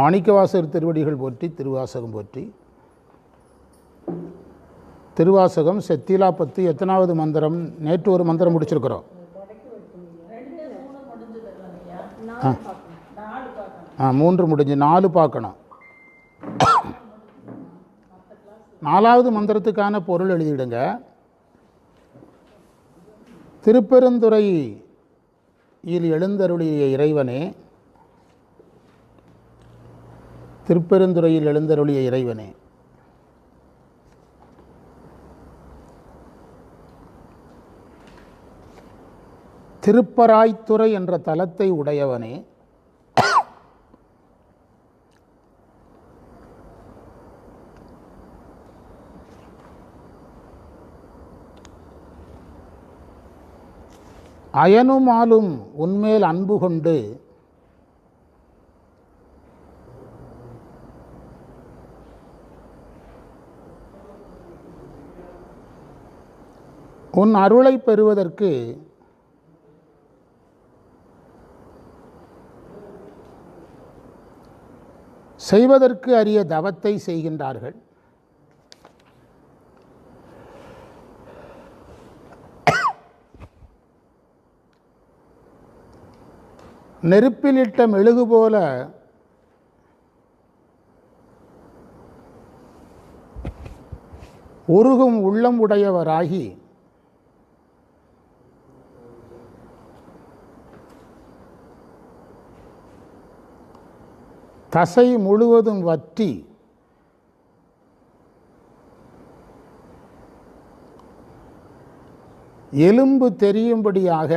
மாணிக்கவாசகர் திருவடிகள் போற்றி திருவாசகம் போற்றி. திருவாசகம் செத்திலா பத்து எத்தனாவது மந்திரம் நேற்று ஒரு மந்திரம் முடிச்சிருக்கிறோம். ஆ. ஆ மூன்று முடிஞ்சு நாலு பார்க்கணும். நாலாவது மந்திரத்துக்கான பொருள் எழுதிடுங்க திருப்பெருந்துறை இல் எழுந்தருளிய இறைவனே திருப்பெருந்துறையில் எழுந்தருளிய இறைவனே. திருப்பராய்த்துறை என்ற தலத்தை உடையவனே. அயனும் ஆளும் உன்மேல் அன்பு கொண்டு உன் அருளை பெறுவதற்கு செய்வதற்கு அரிய தவத்தை செய்கின்றார்கள். நெருப்பிலிட்ட மெழுகு போல உருகும் உள்ளம் உடையவராகி தசை முழுவதும் வற்றி எலும்பு தெரியும்படியாக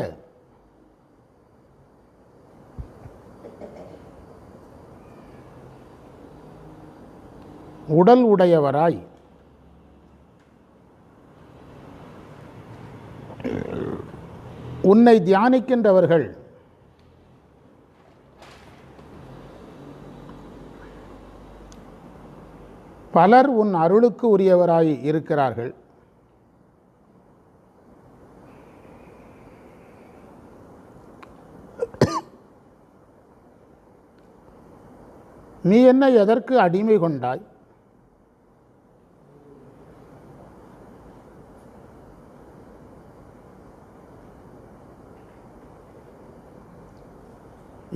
உடல் உடையவராய் உன்னை தியானிக்கின்றவர்கள் பலர் உன் அருளுக்கு உரியவராய் இருக்கிறார்கள். நீ என்ன எதற்கு அடிமை கொண்டாய்?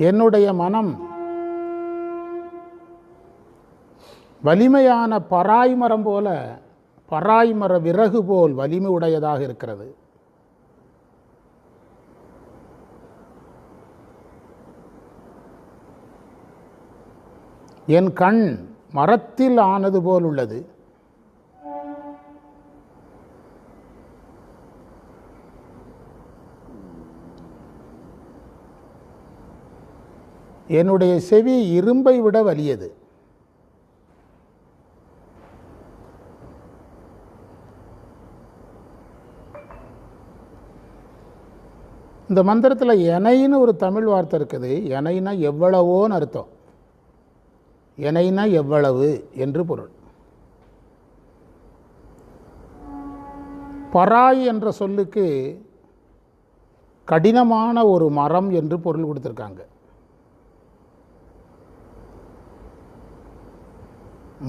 என்னுடைய மனம் வலிமையான பராய்மரம் போல பராய்மர விறகு போல் வலிமை உடையதாக இருக்கிறது. என் கண் மரத்தில் ஆனது போல் உள்ளது. என்னுடைய செவி இரும்பை விட வலியது. இந்த மந்திரத்தில் எனைன்னு ஒரு தமிழ் வார்த்தை இருக்குது. எனைனா எவ்வளவோன்னு அர்த்தம். எனைனா எவ்வளவு என்று பொருள். பராய் என்ற சொல்லுக்கு கடினமான ஒரு மரம் என்று பொருள் கொடுத்துருக்காங்க.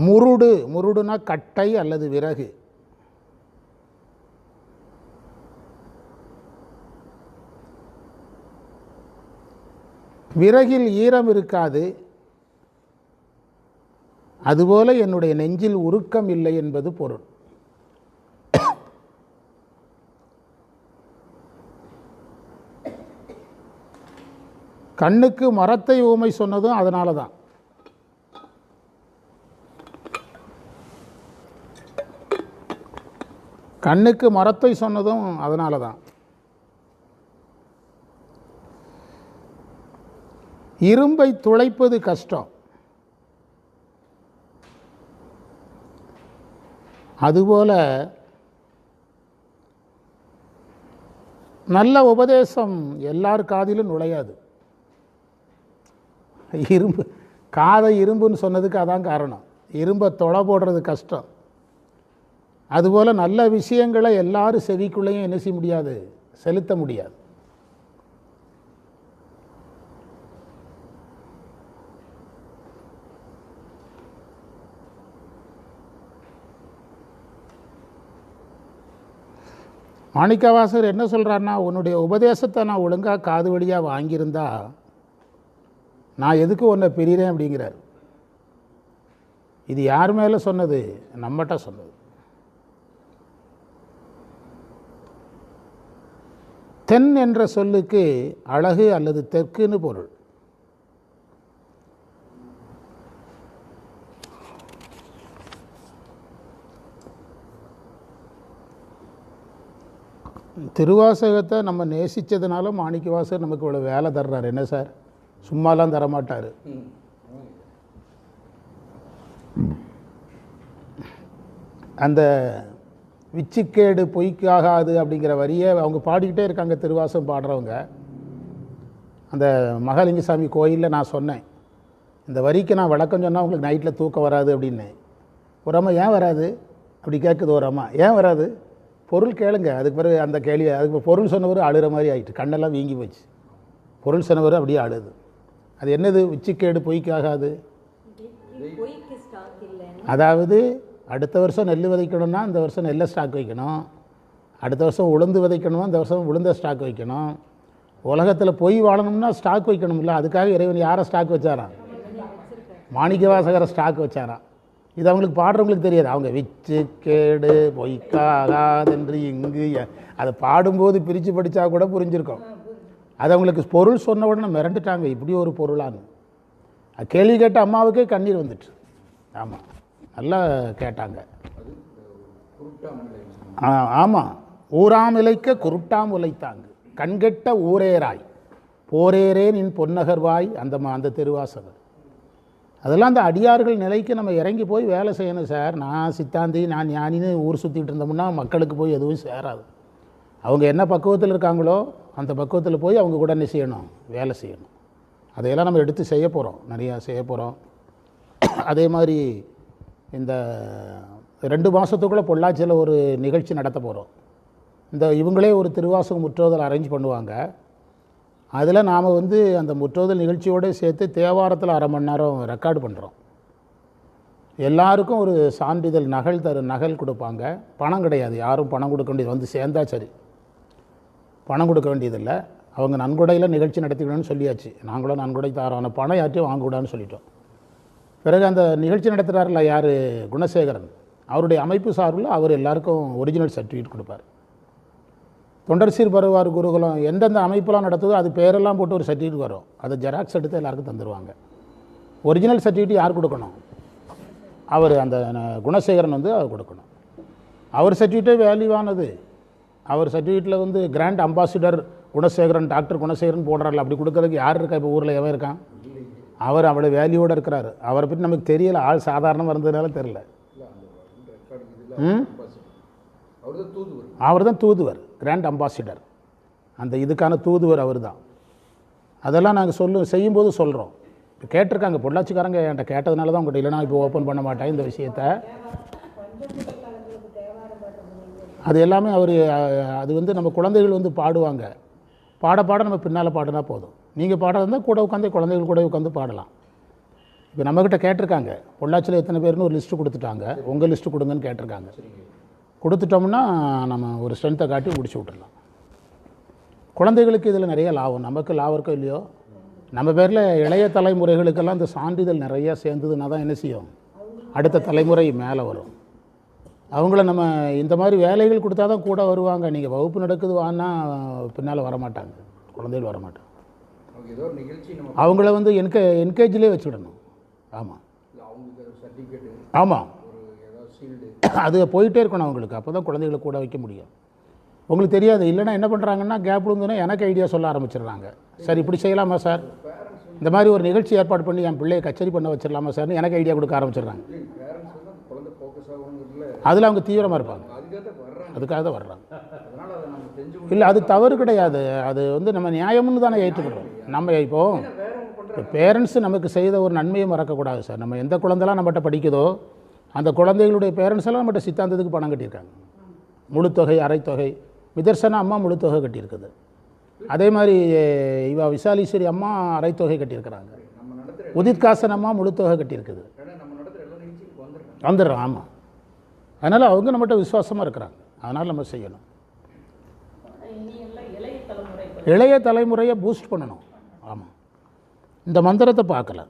முருடு முருடுனா கட்டை அல்லது விறகு. விறகில் ஈரம் இருக்காது. அதுபோல என்னுடைய நெஞ்சில் உருக்கம் இல்லை என்பது பொருள். கண்ணுக்கு மரத்தை ஊமை சொன்னதும் அதனால தான். கண்ணுக்கு மரத்தை சொன்னதும் அதனால தான். இரும்பை துளைப்பது கஷ்டம். அதுபோல நல்ல உபதேசம் எல்லார் காதிலும் நுழையாது. இரும்பு காதை இரும்புன்னு சொன்னதுக்கு அதான் காரணம். இரும்பை தொலை போடுறது கஷ்டம். அதுபோல் நல்ல விஷயங்களை எல்லாரும் செவிக்குள்ளேயும் என்ன செய்ய முடியாது? செலுத்த முடியாது. மாணிக்கவாசர் என்ன சொல்கிறாருன்னா உன்னுடைய உபதேசத்தை நான் ஒழுங்காக காது வழியாக வாங்கியிருந்தா நான் எதுக்கு உன்னை பிரிகிறேன் அப்படிங்கிறார். இது யார் மேலே சொன்னது? நம்மகிட்ட சொன்னது. தென் என்ற சொல்லுக்கு அழகு அல்லது தெற்குன்னு பொருள். திருவாசகத்தை நம்ம நேசித்ததுனால மாணிக்க வாசகர் நமக்கு இவ்வளோ வேலை தர்றாரு. என்ன சார்? சும்மாலாம் தரமாட்டார். அந்த விச்சிக்கேடு பொய்க்காகாது அப்படிங்கிற வரியை அவங்க பாடிக்கிட்டே இருக்காங்க திருவாசகம் பாடுறவங்க. அந்த மகாலிங்கசாமி கோயிலில் நான் சொன்னேன். இந்த வரிக்கு நான் விளக்கம் சொன்னால் உங்களுக்கு நைட்டில் தூக்கம் வராது அப்படின்னேன் ஒரு அம்மா ஏன் வராது? அப்படி கேட்குது ஒரு அம்மா. ஏன் வராது? பொருள் கேளுங்க. அதுக்கு பிறகு அந்த கேள்வி அதுக்கு பொருள் சொன்னவர் அழுகிற மாதிரி ஆயிட்டு கண்ணெல்லாம் வீங்கி போச்சு. பொருள் சொன்னவர் அப்படியே அழுது. அது என்னது? உச்சிக்கேடு பொய்க்காகாது அதாவது அடுத்த வருஷம் நெல் விதைக்கணும்னா இந்த வருஷம் நெல்லை ஸ்டாக் வைக்கணும். அடுத்த வருஷம் உளுந்து விதைக்கணுமா இந்த வருஷம் உளுந்த ஸ்டாக் வைக்கணும். உலகத்தில் பொய் வாழணும்னா ஸ்டாக் வைக்கணும்ல அதுக்காக இறைவன் யாரை ஸ்டாக் வச்சாராம்? மாணிக்கவாசகரை ஸ்டாக் வச்சாரான் இது அவங்களுக்கு பாடுறவங்களுக்கு தெரியாது. அவங்க விச்சு கேடு பொய்க்காகாதென்று இங்கு அதை பாடும்போது பிரித்து படித்தா கூட புரிஞ்சிருக்கோம். அது அவங்களுக்கு பொருள் சொன்ன உடனே மிரண்டுட்டாங்க. இப்படி ஒரு பொருளான்னு. அது கேள்வி கேட்ட அம்மாவுக்கே கண்ணீர் வந்துட்டு. ஆமாம் நல்லா கேட்டாங்க. ஆ ஆமாம் ஊராம் இலைக்க குருட்டாம் உழைத்தாங்க. கண்கெட்ட ஊரேராய் போரேரே நின் பொன்னகர்வாய் அந்த அந்த திருவாசகர் அதெல்லாம் அந்த அடியார்கள் நிலைக்கு நம்ம இறங்கி போய் வேலை செய்யணும் சார். நான் சித்தாந்தி நான் ஞானின்னு ஊர் சுற்றிட்டு இருந்தோம்னா மக்களுக்கு போய் எதுவும் சேராது. அவங்க என்ன பக்குவத்தில் இருக்காங்களோ அந்த பக்குவத்தில் போய் அவங்க கூட என்ன செய்யணும்? வேலை செய்யணும். அதையெல்லாம் நம்ம எடுத்து செய்ய போகிறோம் நிறையா செய்ய போகிறோம் அதே மாதிரி இந்த ரெண்டு மாதத்துக்குள்ளே பொள்ளாச்சியில் ஒரு நிகழ்ச்சி நடத்த போகிறோம் இந்த இவங்களே ஒரு திருவாசகம் முற்றோதல் அரேஞ்ச் பண்ணுவாங்க. அதில் நாம் வந்து அந்த முற்றோதல் நிகழ்ச்சியோடு சேர்த்து தேவாரத்தில் அரை மணி நேரம் ரெக்கார்டு பண்ணுறோம். எல்லாருக்கும் ஒரு சான்றிதழ் நகல் தரு நகல் கொடுப்பாங்க. பணம் கிடையாது. யாரும் பணம் கொடுக்க வேண்டியது வந்து சேர்ந்தா சரி. பணம் கொடுக்க வேண்டியதில்லை. அவங்க நன்கொடையில் நிகழ்ச்சி நடத்திக்கணும்னு சொல்லியாச்சு. நாங்களும் நன்கொடை தாரான ஆனால் பணம் யார்ட்டையும் வாங்கக்கூடாதுன்னு சொல்லிட்டோம். பிறகு அந்த நிகழ்ச்சி நடத்துகிறாரில்ல யார்? குணசேகரன். அவருடைய அமைப்பு சார்பில் அவர் எல்லாருக்கும் ஒரிஜினல் சர்டிஃபிகேட் கொடுப்பார். தொண்டர் சீர் பருவார் குருகுலம் எந்தெந்த அமைப்பெல்லாம் நடத்துதோ அது பேரெல்லாம் போட்டு ஒரு சர்டிஃபிகேட் வரும். அதை ஜெராக்ஸ் எடுத்து எல்லாருக்கும் தந்துடுவாங்க ஒரிஜினல் சர்டிஃபிகேட் யார் கொடுக்கணும்? அவர் அந்த குணசேகரன் வந்து அவர் கொடுக்கணும். அவர் சர்டிஃபிகேட்டே வேல்யூவானது அவர் சர்டிஃபிகேட்டில் வந்து grand ambassador Gunasekaran doctor Gunasekaran போடுறாருல அப்படி கொடுக்கறதுக்கு யார் இருக்கா? இப்போ ஊரில் எவன் இருக்கான்? அவர் அவ்வளோ வேல்யூவோடு இருக்கிறாரு. அவரை பற்றி நமக்கு தெரியல. ஆள் சாதாரணமாக இருந்ததுனால தெரில ம்? அவர் தான் தூதுவர். கிராண்ட் அம்பாசிடர் அந்த இதுக்கான தூதுவர் அவர் தான் அதெல்லாம் நாங்கள் சொல்லு செய்யும்போது சொல்கிறோம் இப்போ கேட்டிருக்காங்க பொள்ளாச்சிக்காரங்க என்கிட்ட கேட்டதுனால தான் உங்கள்கிட்ட இல்லைனா இப்போ ஓப்பன் பண்ண மாட்டேன் இந்த விஷயத்த. அது எல்லாமே அவர் அது வந்து நம்ம குழந்தைகள் வந்து பாடுவாங்க. பாட பாட நம்ம பின்னால் பாடினா போதும். நீங்கள் பாடுறதா கூட உட்காந்து குழந்தைகள் கூட உட்காந்து பாடலாம். இப்போ நம்மக்கிட்ட கேட்டிருக்காங்க பொள்ளாச்சியில் எத்தனை பேர்னு ஒரு லிஸ்ட்டு கொடுத்துட்டாங்க. உங்கள் லிஸ்ட்டு கொடுங்கன்னு கேட்டிருக்காங்க. கொடுத்துட்டோம்னா நம்ம ஒரு ஸ்ட்ரென்த்தை காட்டி முடிச்சு விட்டுறலாம் குழந்தைகளுக்கு இதில் நிறைய லாபம். நமக்கு லாபம் இருக்கோ இல்லையோ? நம்ம பேரில் இளைய தலைமுறைகளுக்கெல்லாம் இந்த சான்றிதழ் நிறையா சேர்ந்ததுன்னா தான் என்ன செய்யும்? அடுத்த தலைமுறை மேலே வரும். அவங்கள நம்ம இந்த மாதிரி வேலைகள் கொடுத்தா தான் கூட வருவாங்க. நீங்கள் வகுப்பு நடக்குது வான்னா பின்னால் வரமாட்டாங்க. குழந்தைகள் வரமாட்டாங்க. அவங்கள வந்து என்க என்கேஜ்லேயே வச்சுவிடணும் ஆமாம் ஆமாம் அது போயிட்டே இருக்கணும் அவங்களுக்கு. அப்போ தான் குழந்தைகளை கூட வைக்க முடியும். உங்களுக்கு தெரியாது. இல்லைன்னா என்ன பண்ணுறாங்கன்னா கேப் விழுந்தோன்னா எனக்கு ஐடியா சொல்ல ஆரம்பிச்சிடுறாங்க. சார் இப்படி செய்யலாமா சார்? இந்த மாதிரி ஒரு நிகழ்ச்சி ஏற்பாடு பண்ணி என் பிள்ளையை கச்சேரி பண்ண வச்சிடலாமா சார்னு எனக்கு ஐடியா கொடுக்க ஆரம்பிச்சிடுறாங்க. அதில் அவங்க தீவிரமாக இருப்பாங்க. அதுக்காக தான் வர்றாங்க. இல்லை அது தவறு கிடையாது. அது வந்து நம்ம நியாயம்னு தானே ஏற்றுக்கிறோம். நம்ம இப்போ இப்போ பேரண்ட்ஸ் நமக்கு செய்த ஒரு நன்மையை மறக்கக்கூடாது சார். நம்ம எந்த குழந்தைலாம் நம்மகிட்ட படிக்குதோ அந்த குழந்தைகளுடைய பேரண்ட்ஸ் எல்லாம் நம்மகிட்ட சித்தாந்தத்துக்கு பணம் கட்டியிருக்காங்க. முழுத்தொகை அரைத்தொகை மிதர்சனா அம்மா முழுத்தொகை கட்டியிருக்குது. அதே மாதிரி இவா விசாலீஸ்வரி அம்மா அரைத்தொகை கட்டியிருக்கிறாங்க. உதித்காசன் அம்மா முழுத்தொகை கட்டியிருக்குது. வந்துடுறோம் ஆமாம் அதனால் அவங்க நம்மகிட்ட விசுவாசமாக இருக்கிறாங்க. அதனால் நம்ம செய்யணும். இளைய தலைமுறையை பூஸ்ட் பண்ணணும். ஆமாம் இந்த மந்திரத்தை பார்க்கல.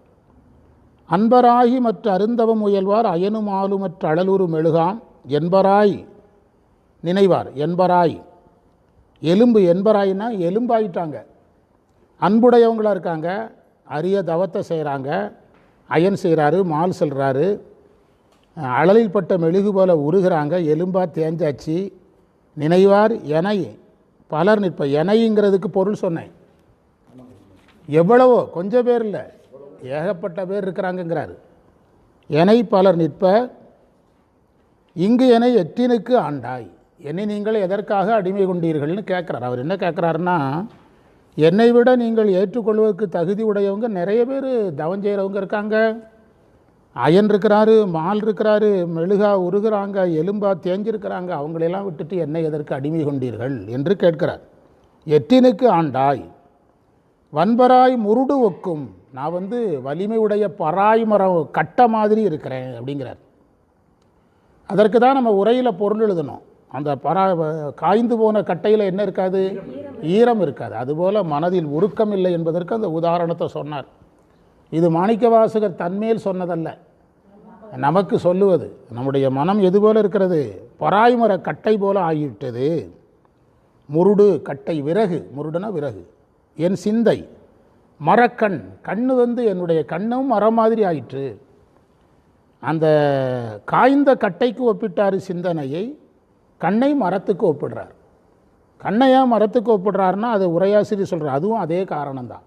அன்பராகி மற்ற அருந்தவம் முயல்வார் அயனும் மற்ற அழலுரு மெழுகாம். என்பராய் நினைவார் என்பராய். எலும்பு என்பராய்னா எலும்பாயிட்டாங்க. அன்புடையவங்களாக இருக்காங்க அரிய தவத்தை செய்கிறாங்க அயன் செய்கிறாரு மால் செல்கிறாரு அழலில் பட்ட மெழுகு போல உருகிறாங்க எலும்பா தேஞ்சாச்சு. நினைவார் எனை பலர் நிற்ப எனைங்கிறதுக்கு பொருள் சொன்னேன். எவ்வளவோ கொஞ்சம் பேர் இல்லை. ஏகப்பட்ட பேர் இருக்கிறாங்கங்கிறாரு. என்னை பலர் நிற்ப இங்கு என்னை எத்தினுக்கு ஆண்டாய். என்னை நீங்கள் எதற்காக அடிமை கொண்டீர்கள்னு கேட்குறாரு அவர் என்ன கேட்குறாருன்னா என்னை விட நீங்கள் ஏற்றுக்கொள்வதற்கு தகுதி உடையவங்க நிறைய பேர் தவம் செய்கிறவங்க இருக்காங்க. அயன் இருக்கிறாரு மால் இருக்கிறாரு மெழுகா உருகிறாங்க எலும்பா தேஞ்சிருக்கிறாங்க. அவங்களெல்லாம் விட்டுட்டு என்னை எதற்கு அடிமை கொண்டீர்கள் என்று கேட்கிறார். எட்டினுக்கு ஆண்டாய். வன்பராய் முருடு ஒக்கும். நான் வந்து வலிமை உடைய பராய் மரம் கட்ட மாதிரி இருக்கிறேன் அப்படிங்கிறார். அதற்கு தான் நம்ம உரையில் பொருள் எழுதணும். அந்த பரா காய்ந்து போன கட்டையில் என்ன இருக்காது? ஈரம் இருக்காது. அதுபோல் மனதில் உருக்கம் இல்லை என்பதற்கு அந்த உதாரணத்தை சொன்னார். இது மாணிக்கவாசகர் தன்மேல் சொன்னதல்ல. நமக்கு சொல்லுவது நம்முடைய மனம் எது போல இருக்கிறது? பராய்மர கட்டை போல ஆகிவிட்டது. முருடு கட்டை விறகு முருடுனா விறகு. என் சிந்தை மரக்கண் கண்ணு வந்து என்னுடைய கண்ணும் மரம் மாதிரி ஆயிற்று. அந்த காய்ந்த கட்டைக்கு ஒப்பிட்டார் சிந்தனையை கண்ணை மரத்துக்கு ஒப்பிடுறார். கண்ணையா மரத்துக்கு ஒப்பிடுறாருன்னா அது உரையாசிரி சொல்கிறார் அதுவும் அதே காரணம்தான்.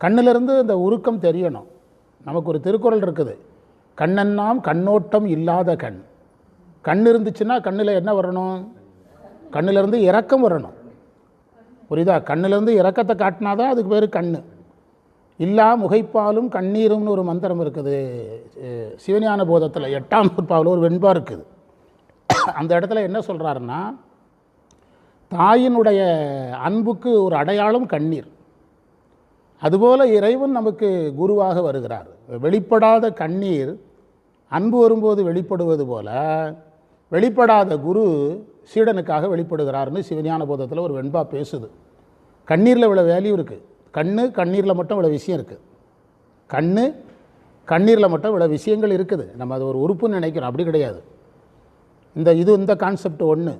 கண்ணிலிருந்து இந்த உருக்கம் தெரியணும். நமக்கு ஒரு திருக்குறள் இருக்குது. கண்ணெல்லாம் கண்ணோட்டம் இல்லாத கண். கண் இருந்துச்சுன்னா கண்ணில் என்ன வரணும்? கண்ணிலிருந்து இறக்கம் வரணும். புரியுதா? கண்ணிலேருந்து இறக்கத்தை காட்டினாதான் அதுக்கு பேர் கண் இல்லா முகைப்பாலும் கண்ணீரும்னு ஒரு மந்திரம் இருக்குது. சிவஞான போதத்தில் எட்டாம் நூற்பாவில் ஒரு வெண்பா இருக்குது. அந்த இடத்துல என்ன சொல்கிறாருன்னா தாயினுடைய அன்புக்கு ஒரு அடையாளம் கண்ணீர். அதுபோல் இறைவன் நமக்கு குருவாக வருகிறார். வெளிப்படாத கண்ணீர் அன்பு வரும்போது வெளிப்படுவது போல வெளிப்படாத குரு சீடனுக்காக வெளிப்படுகிறார்னு சிவஞான போதத்தில் ஒரு வெண்பா பேசுது. கண்ணீரில் இவ்வளோ வேல்யூ இருக்குது கண்ணு கண்ணீரில் மட்டும் இவ்வளோ விஷயம் இருக்குது கண்ணு கண்ணீரில் மட்டும் இவ்வளோ விஷயங்கள் இருக்குது. நம்ம அது ஒரு உறுப்புன்னு நினைக்கிறோம். அப்படி கிடையாது. இந்த இது இந்த கான்செப்ட் ஒன்று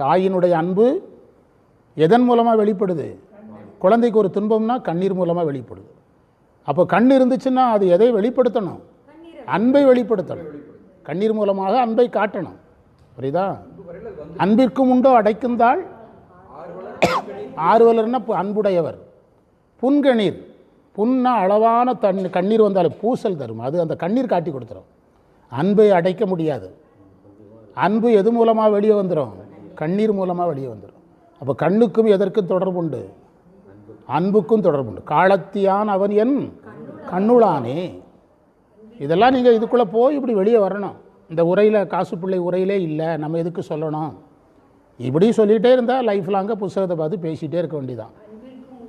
தாயினுடைய அன்பு எதன் மூலமாக வெளிப்படுது? குழந்தைக்கு ஒரு துன்பம்னா கண்ணீர் மூலமாக வெளிப்படுது. அப்போ கண் இருந்துச்சுன்னா அது எதை வெளிப்படுத்தணும்? அன்பை வெளிப்படுத்தணும். கண்ணீர் மூலமாக அன்பை காட்டணும். புரியுதா? அன்பிற்கும் உண்டோ அடைக்குந்தால் ஆர்வலர்னா அன்புடையவர். புன்கணீர் புன்னா அளவான தண் கண்ணீர் வந்தாலும் பூசல் தரும். அது அந்த கண்ணீர் காட்டி கொடுத்துரும். அன்பை அடைக்க முடியாது. அன்பு எது மூலமாக வெளியே வந்துடும் கண்ணீர் மூலமாக வெளியே வந்துடும் அப்போ கண்ணுக்கும் எதற்கும் தொடர்புண்டு? அன்புக்கும் தொடர்புண்டு. காலத்தியான் அவன் என் கண்ணுளானே. இதெல்லாம் நீங்கள் இதுக்குள்ளே போய் இப்படி வெளியே வரணும். இந்த உரையில் காசு பிள்ளை உரையிலே இல்லை. நம்ம எதுக்கு சொல்லணும்? இப்படி சொல்லிகிட்டே இருந்தால் லைஃப் லாங்காக புஸ்தகத்தை பார்த்து பேசிகிட்டே இருக்க வேண்டியதான்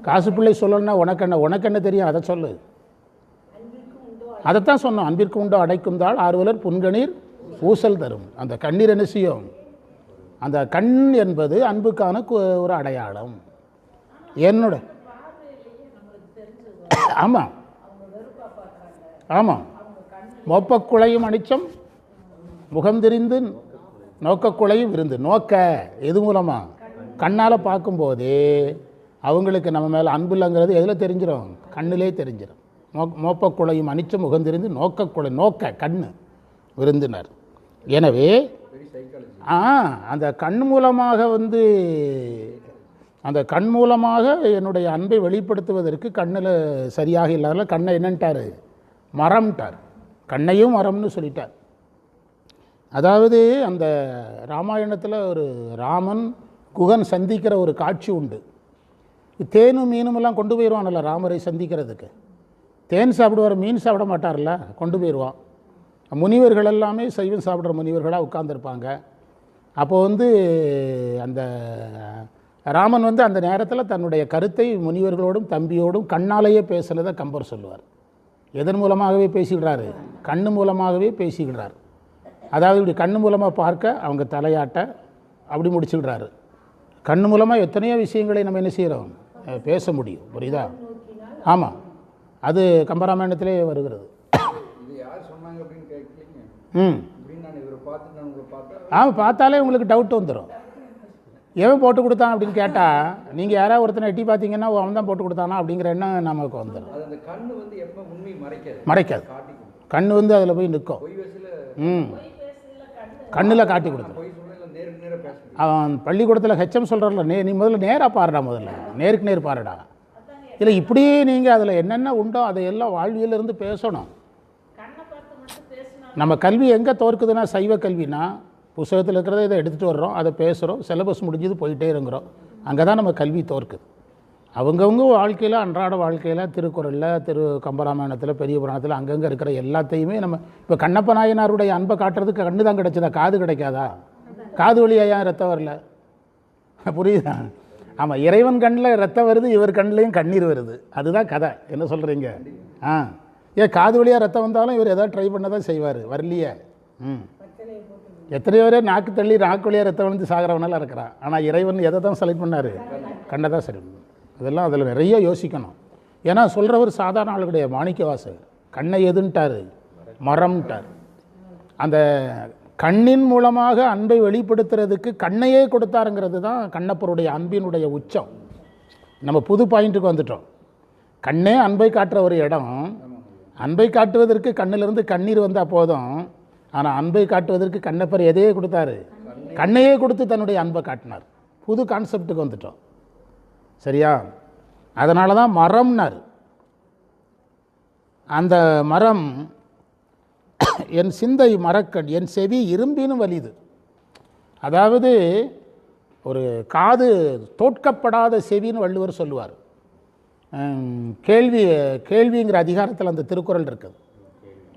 காசு பிள்ளை சொல்லணும்னா உனக்கு என்ன உனக்கு என்ன தெரியும்? அதை சொல்லு. அதைத்தான் சொன்னோம். அன்பிற்கு உண்டோ அடைக்கும் தாள் ஆர்வலர் புன்கணீர் ஊசல் தரும். அந்த கண்ணீர் என்ன செய்யும்? அந்த கண் என்பது அன்புக்கான ஒரு அடையாளம். என்னோட ஆமாம் ஆமாம் மோப்பக்குழையும் அனிச்சம் முகம் தெரிந்து நோக்கக்குழையும் விருந்து. நோக்க எது மூலமாக கண்ணால் பார்க்கும்போதே அவங்களுக்கு நம்ம மேலே அன்பு இல்லைங்கிறது எதில் தெரிஞ்சிடும் கண்ணிலே தெரிஞ்சிடும் மோ மோப்பக்குழையும் அனிச்சம் முகந்திருந்து நோக்கக்குழை நோக்க கண் விருந்தினர். எனவே ஆ அந்த கண் மூலமாக வந்து அந்த கண் மூலமாக என்னுடைய அன்பை வெளிப்படுத்துவதற்கு கண்ணில் சரியாக இல்லாத கண்ணை என்னன்ட்டார்? மரம்ட்டார். கண்ணையும் மரம்னு சொல்லிட்டார். அதாவது அந்த ராமாயணத்தில் ஒரு ராமன் குகன் சந்திக்கிற ஒரு காட்சி உண்டு. தேனும் மீனும் எல்லாம் கொண்டு போயிடுவான்ல ராமரை சந்திக்கிறதுக்கு. தேன் சாப்பிடுவார் மீன் சாப்பிட மாட்டார்ல கொண்டு போயிடுவான். முனிவர்கள் எல்லாமே சைவம் சாப்பிட்ற முனிவர்களாக உட்காந்துருப்பாங்க அப்போது வந்து அந்த ராமன் வந்து அந்த நேரத்தில் தன்னுடைய கருத்தை முனிவர்களோடும் தம்பியோடும் கண்ணாலேயே பேசுனதை கம்பர் சொல்லுவார். எதன் மூலமாகவே பேசிக்கிறாரு கண்ணு மூலமாகவே பேசிக்கிறார் அதாவது இப்படி கண்ணு மூலமாக பார்க்க அவங்க தலையாட்ட அப்படி முடிச்சுடுறாரு. கண்ணு மூலமாக எத்தனையோ விஷயங்களை நம்ம என்ன செய்கிறோம் பேச முடியும் புரியுதா? ஆமாம் அது கம்பராமாயணத்திலே வருகிறது. ம். ஆமாம் பார்த்தாலே உங்களுக்கு டவுட் வந்துடும் எவன் போட்டு கொடுத்தான் அப்படின்னு கேட்டால் நீங்கள் யாராவது ஒருத்தனை எட்டி பார்த்தீங்கன்னா அவன் தான் போட்டு கொடுத்தானா அப்படிங்கிற எண்ணம் நமக்கு வந்துடும் மறைக்காது. கண் வந்து அதில் போய் நிற்கும். ம். கண்ணில் காட்டி கொடுத்துரும். அவன் பள்ளிக்கூடத்தில் ஹெச்எம் சொல்கிறல நே நீ முதல்ல நேராக பாருடா முதல்ல. நேருக்கு நேர் பாருடா. இல்லை இப்படியே நீங்கள் அதில் என்னென்ன உண்டோ அதையெல்லாம் வாழ்வியலிருந்து பேசணும். நம்ம கல்வி எங்கே தோற்குதுன்னா சைவ கல்வினா புஸ்தகத்தில் இருக்கிறத இதை எடுத்துகிட்டு வர்றோம் அதை பேசுகிறோம் சிலபஸ் முடிஞ்சது போயிட்டே இருக்கிறோம். அங்கே தான் நம்ம கல்வி தோற்குது. அவங்கவுங்க வாழ்க்கையில் அன்றாட வாழ்க்கையில் திருக்குறளில் திரு கம்பராமாயணத்தில் பெரிய புராணத்தில் அங்கங்கே இருக்கிற எல்லாத்தையுமே நம்ம இப்போ கண்ணப்ப நாயனாருடைய அன்பை காட்டுறதுக்கு கண்ணு தான் கிடைச்சதா காது கிடைக்காதா? காது வழியாக ஏன் ரத்தம் வரல? புரியுதா? ஆமாம் இறைவன் கண்ணில் ரத்தம் வருது இவர் கண்ணிலையும் கண்ணீர் வருது. அதுதான் கதை. என்ன சொல்கிறீங்க ஆ. ஏன் காது வழியாக ரத்தம் வந்தாலும் இவர் எதாவது ட்ரை பண்ண தான் செய்வார். வரலையே. ம். எத்தனையோ பேர் நாக்கு தள்ளி நாக்கு வழியாக ரத்தம் வந்து சாகிறவனெல்லாம் இருக்கிறான். ஆனால் இறைவன் எதை தான் செலக்ட் பண்ணார்? கண்ணை தான் சரி அதெல்லாம் அதில் நிறைய யோசிக்கணும். ஏன்னா சொல்கிறவர் சாதாரண ஆளுடைய மாணிக்க வாசகர் கண்ணை எதுன்ட்டார்? மரம்ட்டார். அந்த கண்ணின் மூலமாக அன்பை வெளிப்படுத்துறதுக்கு கண்ணையே கொடுத்தாருங்கிறது தான் கண்ணப்பருடைய அன்பினுடைய உச்சம். நம்ம புது பாயிண்ட்டுக்கு வந்துட்டோம். கண்ணே அன்பை காட்டுற ஒரு இடம். அன்பை காட்டுவதற்கு கண்ணிலிருந்து கண்ணீர் வந்தால் போதும். ஆனால் அன்பை காட்டுவதற்கு கண்ணப்பர் எதையே கொடுத்தாரு? கண்ணையே கொடுத்து தன்னுடைய அன்பை காட்டினார். புது கான்செப்டுக்கு வந்துட்டோம். சரியா? அதனால தான் மரம்னார். அந்த மரம் என் சிந்தை மரக்கண் என் செவி இரும்பினும் வலிது. அதாவது ஒரு காது தோற்கப்படாத செவின்னு வள்ளுவர் சொல்லுவார். கேள்வி கேள்விங்கிற அதிகாரத்தில் அந்த திருக்குறள் இருக்குது.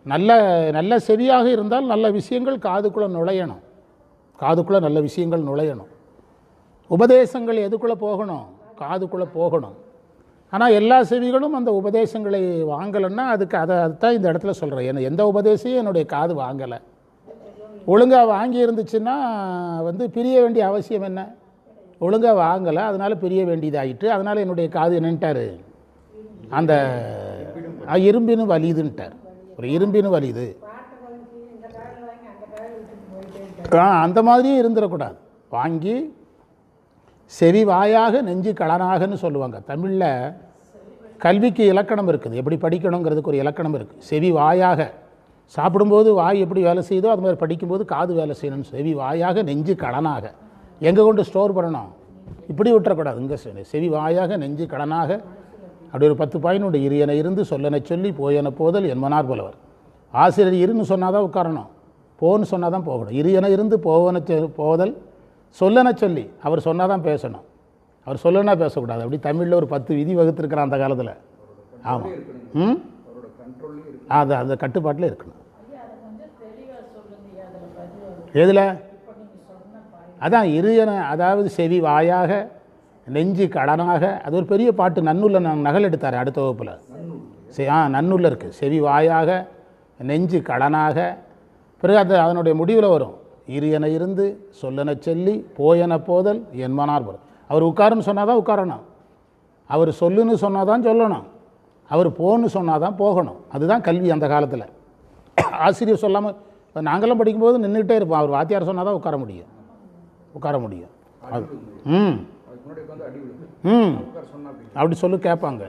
நல்ல நல்ல செவியாக இருந்தால் நல்ல விஷயங்கள் காதுக்குள்ளே நுழையணும். காதுக்குள்ளே நல்ல விஷயங்கள் நுழையணும். உபதேசங்கள் எதுக்குள்ளே போகணும்? காதுக்குள்ளே போகணும். ஆனால் எல்லா செவிகளும் அந்த உபதேசங்களை வாங்கலைன்னா அதுக்கு அதை அதுதான் இந்த இடத்துல சொல்கிறேன் என்ன எந்த உபதேசையும் என்னுடைய காது வாங்கலை. ஒழுங்காக வாங்கி இருந்துச்சுன்னா வந்து பிரிய வேண்டிய அவசியம் என்ன? ஒழுங்காக வாங்கலை. அதனால் பிரிய வேண்டியதாகிட்டு அதனால் என்னுடைய காது என்னன்ட்டார்? அந்த இரும்பின்னு இரும்பினு வலிதுன்ட்டார். ஒரு இரும்பினு வலிது. ஆ அந்த மாதிரியும் இருந்துடக்கூடாது. வாங்கி செவி வாயாக நெஞ்சு கடனாகன்னு சொல்லுவாங்க. தமிழில் கல்விக்கு இலக்கணம் இருக்குது. எப்படி படிக்கணுங்கிறதுக்கு ஒரு இலக்கணம் இருக்குது செவி வாயாக சாப்பிடும்போது வாய் எப்படி வேலை செய்யுதோ அது மாதிரி படிக்கும்போது காது வேலை செய்யணும் செவி வாயாக நெஞ்சு கடனாக எங்கே கொண்டு ஸ்டோர் பண்ணணும்? இப்படி விட்டுறக்கூடாது. இங்கே செவி வாயாக நெஞ்சு கடனாக அப்படி ஒரு பத்து பாயிண்ட் இரு என இருந்து சொல்லனை சொல்லி போயன போதல் என்மனார் போலவர். ஆசிரியர் இருன்னு சொன்னால் தான் உட்காரணும். போன்னு சொன்னால் தான் போகணும். இரு இருந்து போவன போதல் சொல்லனை சொல்லி அவர் சொன்னால் தான் பேசணும். அவர் சொல்லனா பேசக்கூடாது. அப்படி தமிழில் ஒரு பத்து விதி வகுத்துருக்கிறான் அந்த காலத்தில். ஆமாம் ம்? அது அந்த கட்டுப்பாட்டில் இருக்கணும். எதில்? அதான் இரு என அதாவது செவி வாயாக நெஞ்சு கடனாக அது ஒரு பெரிய பாட்டு. நன்னூலில் நான் நகல் எடுத்தார் அடுத்த வகுப்பில். சரி ஆ நன்னூலில் இருக்குது செவி வாயாக நெஞ்சு கடனாக. பிறகு அது அதனுடைய முடிவில் வரும். இரு என இருந்து சொல்லன சொல்லி போயன போதல் என்மனார் போதல் அவர் உட்காருன்னு சொன்னால் தான் உட்காரணும். அவர் சொல்லுன்னு சொன்னால் தான் சொல்லணும். அவர் போன்னு சொன்னால் தான் போகணும். அதுதான் கல்வி அந்த காலத்தில். ஆசிரியர் சொல்லாமல் இப்போ நாங்களாம் படிக்கும்போது நின்றுட்டே இருப்போம். அவர் வாத்தியார் சொன்னால் தான் உட்கார முடியும். உட்கார முடியும். அது ம். ம். அப்படி சொல்லி கேட்பாங்க.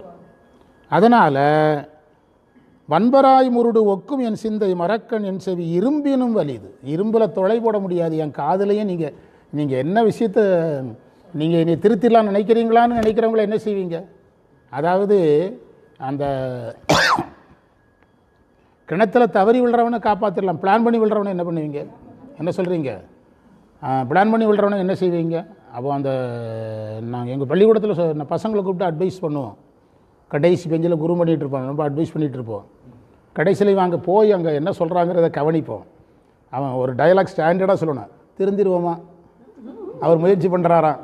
அதனால் வன்பராய் முருடு ஒக்கும் என் சிந்தை மரக்கண் என் செவி இரும்பினும் வலிது. இரும்பில் தொலை போட முடியாது என் காதுலையும் நீங்கள் நீங்கள் என்ன விஷயத்த நீங்கள் என்னை திருத்திடலாம் நினைக்கிறீங்களான்னு நினைக்கிறவங்கள என்ன செய்வீங்க? அதாவது அந்த கிணத்துல தவறி விழுறவனை காப்பாற்றிடலாம் பிளான் பண்ணி விழுறவனை என்ன பண்ணுவீங்க? என்ன சொல்கிறீங்க பிளான் பண்ணி விழுறவனை என்ன செய்வீங்க? அப்போ அந்த நாங்கள் எங்கள் பள்ளிக்கூடத்தில் சொ- பசங்களை கூப்பிட்டு அட்வைஸ் பண்ணுவோம். கடைசி பெஞ்சில் குரு பண்ணிகிட்டு இருப்பாங்க ரொம்ப அட்வைஸ் பண்ணிகிட்டு இருப்போம் கடைசியில் வாங்க போய் அங்கே என்ன சொல்கிறாங்கிறத கவனிப்போம். அவன் ஒரு டைலாக் ஸ்டாண்டர்டாக சொல்லணும். திருந்திருவோமா? அவர் முயற்சி பண்ணுறாராம்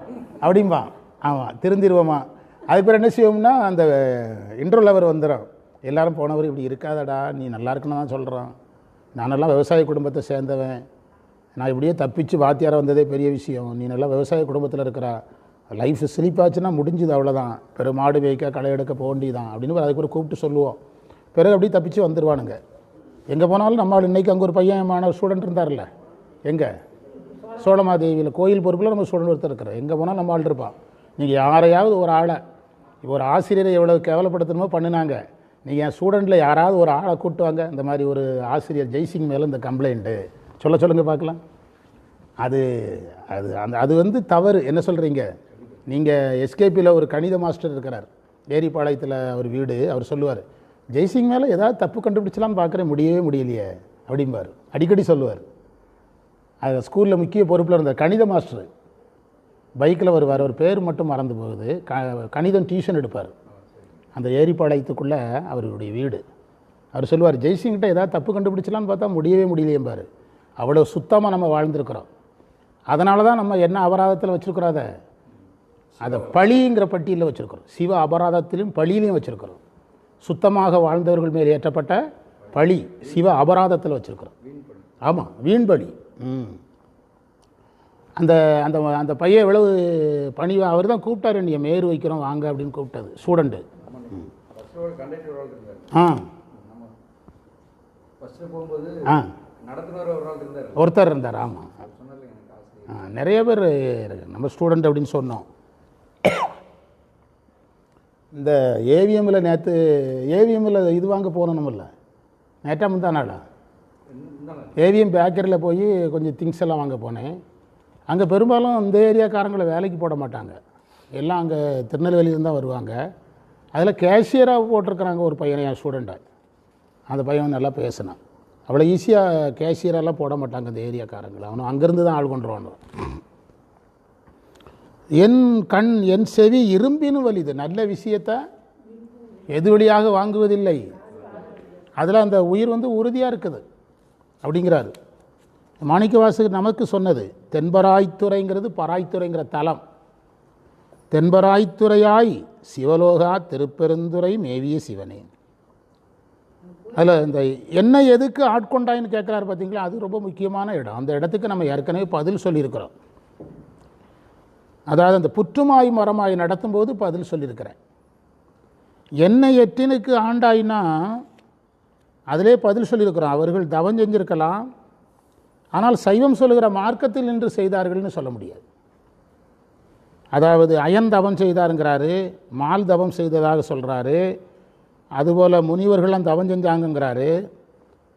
அப்படிம்பா. ஆமாம் திருந்திருவோமா? அதுக்கு பேர் என்ன செய்வோம்னா அந்த இன்டர்வல் அவர் வந்துடும் எல்லோரும் போனவர் இப்படி இருக்காதடா. நீ நல்லா இருக்குன்னு தான் சொல்கிறான் நானெல்லாம் விவசாய குடும்பத்தை சேர்ந்தவன். நான் இப்படியே தப்பிச்சு வாத்தியாரம் வந்ததே பெரிய விஷயம். நீ நல்லா விவசாய குடும்பத்தில் இருக்கிறா. லைஃப் ஸ்லிப்பாச்சுன்னா முடிஞ்சுது அவ்வளோதான் பிறகு மாடு மேய்க்க களை எடுக்க போக வேண்டியதான் அப்படின்னு அதுக்கு ஒரு கூப்பிட்டு சொல்லுவோம். பிறகு அப்படியே தப்பிச்சு வந்துடுவானுங்க எங்கே போனாலும் நம்மளால் இன்றைக்கி அங்கே ஒரு பையன் மாணவர் ஸ்டூடெண்ட் இருந்தார்ல எங்கே? சோழமாதேவியில் கோயில் பொறுப்பில் நம்ம ஸ்டூடெண்ட் ஒருத்தர் இருக்கிறோம் எங்கே போனாலும் நம்ம ஆள் இருப்பான் நீங்கள் யாரையாவது ஒரு ஆளை ஒரு ஆசிரியரை எவ்வளோ கேவலப்படுத்தணுமோ பண்ணினாங்க. நீங்கள் என் ஸ்டூடெண்ட்டில் யாராவது ஒரு ஆளை கூப்பிட்டு வாங்க. இந்த மாதிரி ஒரு ஆசிரியர் ஜெய்சிங் மேலே இந்த கம்ப்ளைண்ட்டு சொல்ல சொல்லுங்கள் பார்க்கலாம். அது அது அந்த அது வந்து தவறு. என்ன சொல்கிறீங்க நீங்கள் எஸ்கேபியில் ஒரு கணித மாஸ்டர் இருக்கிறார். ஏரிப்பாளையத்தில் அவர் வீடு அவர் சொல்லுவார் ஜெய்சிங் மேலே ஏதாவது தப்பு கண்டுபிடிச்சலாம்னு பார்க்குறேன் முடியவே முடியலையே அப்படிம்பார். அடிக்கடி சொல்லுவார். அது ஸ்கூலில் முக்கிய பொறுப்பில் இருந்தார் கணித மாஸ்டர் பைக்கில் வருவார் அவர் பேர் மட்டும் மறந்து போகுது. க கணிதம் டியூஷன் எடுப்பார். அந்த ஏரிப்பாளையத்துக்குள்ளே அவருடைய வீடு. அவர் சொல்லுவார் ஜெய்சிங்கிட்ட ஏதாவது தப்பு கண்டுபிடிச்சலான்னு பார்த்தா முடியவே முடியலையேம்பார். அவ்வளோ சுத்தமாக நம்ம வாழ்ந்துருக்கிறோம். அதனால தான் நம்ம என்ன அபராதத்தில் வச்சுருக்கிறோம் அதை? அதை பழிங்கிற பட்டியலில் வச்சுருக்கிறோம். சிவ அபராதத்திலும் பழியிலையும் வச்சுருக்கிறோம். சுத்தமாக வாழ்ந்தவர்கள் மேல் ஏற்றப்பட்ட பழி சிவ அபராதத்தில் வச்சுருக்கிறோம். ஆமாம் வீண் பழி ம். அந்த அந்த அந்த பையன் எவ்வளவு பணி அவர் தான் கூப்பிட்டாரு நீ மேரு வைக்கிறோம் வாங்க அப்படின்னு கூப்பிட்டது. ஸ்டூடெண்ட்டு. ஆ. ஆ. ஒருத்தர் இருந்தார் ஆமாம் ஆ, நிறைய பேர் நம்ம ஸ்டூடெண்ட் அப்படின்னு சொன்னோம். இந்த ஏவிஎம்மில் நேற்று ஏவிஎம்மில் இது வாங்க போகணுமில்ல நேற்றா முந்தா ஏவிஎம் பேக்கரியில் போய் கொஞ்சம் திங்ஸ் எல்லாம் வாங்க போனேன். அங்கே பெரும்பாலும் இந்த ஏரியாக்காரங்களை வேலைக்கு போட மாட்டாங்க. எல்லாம் அங்கே திருநெல்வேலியிலேருந்து தான் வருவாங்க. அதில் கேஷியராக போட்டிருக்கிறாங்க ஒரு பையனை என் ஸ்டூடெண்ட்டை அந்த பையன் நல்லா பேசினான். அவ்வளோ ஈஸியாக கேஷியரெல்லாம் போட மாட்டாங்க இந்த ஏரியாக்காரங்களை. அவனும் அங்கேருந்து தான் ஆள் கொண்டுருவானு என் கண் என் செவி இரும்பினும் வலிது நல்ல விஷயத்தை? எது வழியாக வாங்குவதில்லை. அதில் அந்த உயிர் வந்து உறுதியாக இருக்குது. அப்படிங்கிறாரு. மாணிக்கவாசகர் நமக்கு சொன்னது தென்பராய்த்துறைங்கிறது பராய்த்துறைங்கிற தலம். தென்பராய்த்துறையாய் சிவலோகா திருப்பெருந்துறை மேவிய சிவனே. அதில் இந்த என்ன எதுக்கு ஆட்கொண்டாயின்னு கேட்குறாரு பார்த்தீங்களா? அது ரொம்ப முக்கியமான இடம். அந்த இடத்துக்கு நம்ம ஏற்கனவே பதில் சொல்லியிருக்கிறோம். அதாவது அந்த புற்றுமாய் மரமாய் நடத்தும்போது பதில் சொல்லியிருக்கிறேன். என்னை எட்டினுக்கு ஆண்டாயினா அதிலே பதில் சொல்லியிருக்கிறோம். அவர்கள் தவம் செஞ்சிருக்கலாம். ஆனால் சைவம் சொல்லுகிற மார்க்கத்தில் நின்று செய்தார்கள்னு சொல்ல முடியாது. அதாவது அயன் தவம் செய்தாருங்கிறாரு மால் தவம் செய்ததாக சொல்கிறாரு அதுபோல் முனிவர்கள்லாம் தவம் செஞ்சாங்கங்கிறாரு.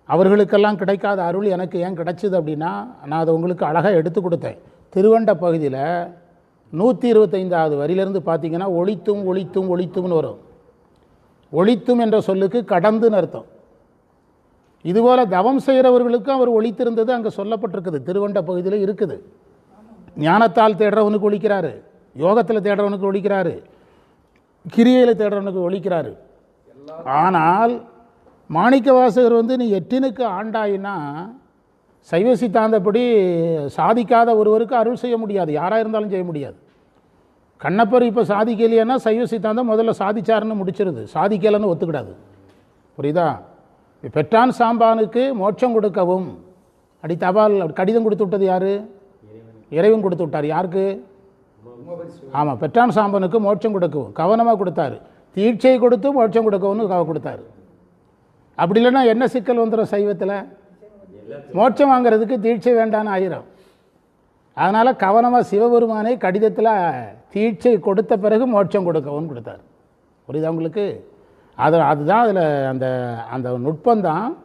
அவர்களுக்கெல்லாம் கிடைக்காத அருள் எனக்கு ஏன் கிடைச்சிது அப்படின்னா நான் அதை உங்களுக்கு அழகாக எடுத்து கொடுத்தேன். திருவண்ட பகுதியில் நூற்றி இருபத்தைந்தாவது வரியிலிருந்து பார்த்தீங்கன்னா ஒழித்தும் ஒழித்தும் ஒழித்தும்னு வரும். ஒழித்தும் என்ற சொல்லுக்கு கடந்துன்னு அர்த்தம். இதுபோல் தவம் செய்கிறவர்களுக்கும் அவர் ஒழித்திருந்தது அங்கே சொல்லப்பட்டிருக்குது. திருவண்ட பகுதியில் இருக்குது. ஞானத்தால் தேடுறவனுக்கு ஒழிக்கிறாரு. யோகத்தில் தேடுறவனுக்கு ஒழிக்கிறாரு. கிரியையில் தேடுறவனுக்கு ஒழிக்கிறாரு. ஆனால் மாணிக்க வாசகர் வந்து நீ எட்டினுக்கு ஆண்டாயினா சைவ சித்தாந்தப்படி சாதிக்காத ஒருவருக்கு அருள் செய்ய முடியாது. யாராக இருந்தாலும் செய்ய முடியாது. கண்ணப்பர் இப்போ சாதிக்கலையேன்னா சைவ சித்தாந்தம் முதல்ல சாதிச்சாருன்னு முடிச்சிருது. சாதிக்கலைன்னு ஒத்துக்கிடாது. புரியுதா? பெற்றான் சாம்பானுக்கு மோட்சம் கொடுக்கவும். அடி தபால் கடிதம் கொடுத்து விட்டது யார்? இறைவன் கொடுத்து விட்டார். யாருக்கு? ஆமாம் பெற்றான் சாம்பனுக்கு மோட்சம் கொடுக்கவும். கவனமாக கொடுத்தாரு. தீட்சை கொடுத்து மோட்சம் கொடுக்கவும்னு க- கொடுத்தாரு. அப்படி இல்லைன்னா என்ன சிக்கல் வந்துடும் சைவத்தில்? மோட்சம் வாங்குறதுக்கு தீட்சை வேண்டான்னு ஆயிரும். அதனால் கவனமாக சிவபெருமானை கடிதத்தில் தீட்சை கொடுத்த பிறகு மோட்சம் கொடுக்கவும் கொடுத்தார். புரியுதா உங்களுக்கு? அது அதுதான் அதில் அந்த அந்த நுட்பந்தான்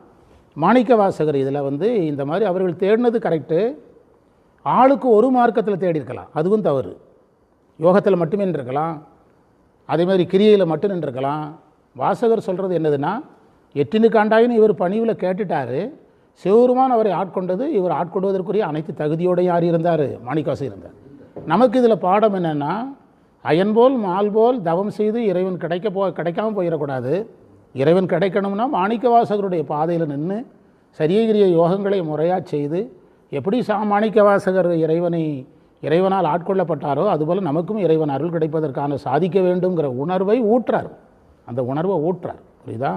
மாணிக்க வாசகர் இதில் வந்து இந்த மாதிரி அவர்கள் தேடினது கரெக்டு ஆளுக்கு ஒரு மார்க்கத்தில் தேடி இருக்கலாம். அதுவும் தவறு. யோகத்தில் மட்டுமே நின்றுருக்கலாம். அதே மாதிரி கிரியையில் மட்டும் நின்றுருக்கலாம். வாசகர் சொல்கிறது என்னதுன்னா எட்டினு காண்டாயின்னு இவர் பணிவில் கேட்டுட்டாரு. சிவபெருமான் அவரை ஆட்கொண்டது இவர் ஆட்கொள்வதற்குரிய அனைத்து தகுதியோடு யார் இருந்தார்? மாணிக்காசு இருந்தார். நமக்கு இதில் பாடம் என்னென்னா அயன்போல் மால்போல் மால் போல் தவம் செய்து இறைவன் கிடைக்க போ கிடைக்காம போயிடக்கூடாது. இறைவன் கிடைக்கணும்னா மாணிக்கவாசகருடைய பாதையில் நின்று சரியகிரிய யோகங்களை முறையாக செய்து எப்படி சா மாணிக்கவாசகர் இறைவனை இறைவனால் ஆட்கொள்ளப்பட்டாரோ அதுபோல் நமக்கும் இறைவன் அருள் கிடைப்பதற்கான சாதிக்க வேண்டுங்கிற உணர்வை ஊற்றார். அந்த உணர்வை ஊற்றார். புரியுதா?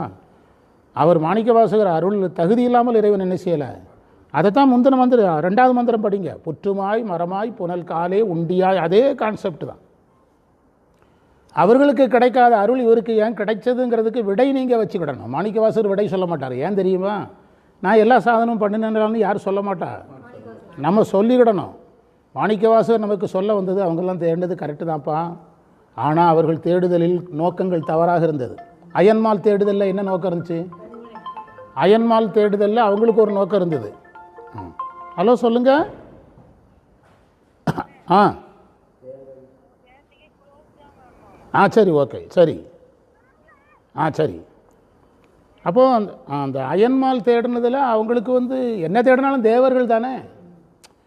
அவர் மாணிக்கவாசகர் அருள் தகுதி இல்லாமல் இறைவன் என்ன செய்யலை? அதைத்தான் முந்தின மந்திரம் ரெண்டாவது மந்திரம் படிங்க. புற்றுமாய் மரமாய் புனல் காலே உண்டியாய் அதே கான்செப்ட் தான். அவர்களுக்கு கிடைக்காத அருள் இவருக்கு ஏன் கிடைச்சதுங்கிறதுக்கு விடை நீங்கள் வச்சுக்கிடணும். மாணிக்கவாசர் விடை சொல்ல மாட்டார். ஏன் தெரியுமா? நான் எல்லா சாதனமும் பண்ணினேன்னு யாரும் சொல்ல மாட்டா. நம்ம சொல்லிக்கிடணும். மாணிக்கவாசர் நமக்கு சொல்ல வந்தது அவங்கெல்லாம் தேடினது கரெக்டு தான்ப்பா. ஆனால் அவர்கள் தேடுதலில் நோக்கங்கள் தவறாக இருந்தது. அயன்மால் தேடுதலில் என்ன நோக்கம் இருந்துச்சு? அயன்மால் தேடுதலில் அவங்களுக்கு ஒரு நோக்கம் இருந்தது. ஹலோ சொல்லுங்க. ஆ. ஆ சரி ஓகே சரி. ஆ சரி. அப்போது அந்த அந்த அயன்மால் தேடினதில் அவங்களுக்கு வந்து என்ன தேடினாலும் தேவர்கள் தானே?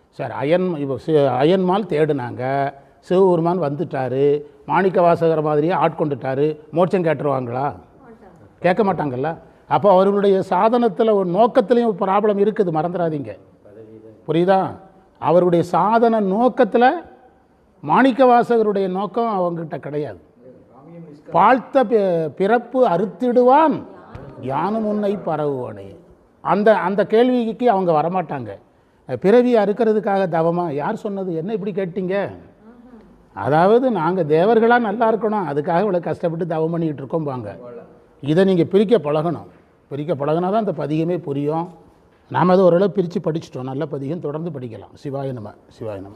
சார் அயன் இப்போ சி- அயன்மால் தேடினாங்க. சிவபெருமான் வந்துட்டார். மாணிக்க வாசகர் மாதிரியே ஆட்கொண்டுட்டாரு மோட்சம் கேட்டுருவாங்களா? கேட்க மாட்டாங்கல்ல அப்போ அவர்களுடைய சாதனத்தில் ஒரு நோக்கத்துலேயும் ப்ராப்ளம் இருக்குது. மறந்துடாதீங்க. புரியுதா? அவருடைய சாதன நோக்கத்தில் மாணிக்க வாசகருடைய நோக்கம் அவங்ககிட்ட கிடையாது. பாழ்த்த பிறப்பு அறுத்திடுவான். யானும் உன்னை பரவுவானே. அந்த அந்த கேள்விக்கு அவங்க வரமாட்டாங்க. பிறவி அறுக்கிறதுக்காக தவமா? யார் சொன்னது? என்ன இப்படி கேட்டீங்க? அதாவது நாங்கள் தேவர்களாக நல்லா இருக்கணும். அதுக்காக இவ்வளோ கஷ்டப்பட்டு தவம் பண்ணிக்கிட்டு இருக்கோம் வாங்க இதை நீங்கள் பிரிக்க பழகணும். பிரிக்க பழகினா தான் இந்த பதிகமே புரியும். நாம் அதை ஓரளவு பிரித்து படிச்சிட்டோம். நல்ல பதிகம் தொடர்ந்து படிக்கலாம். சிவாய நம சிவாய நம.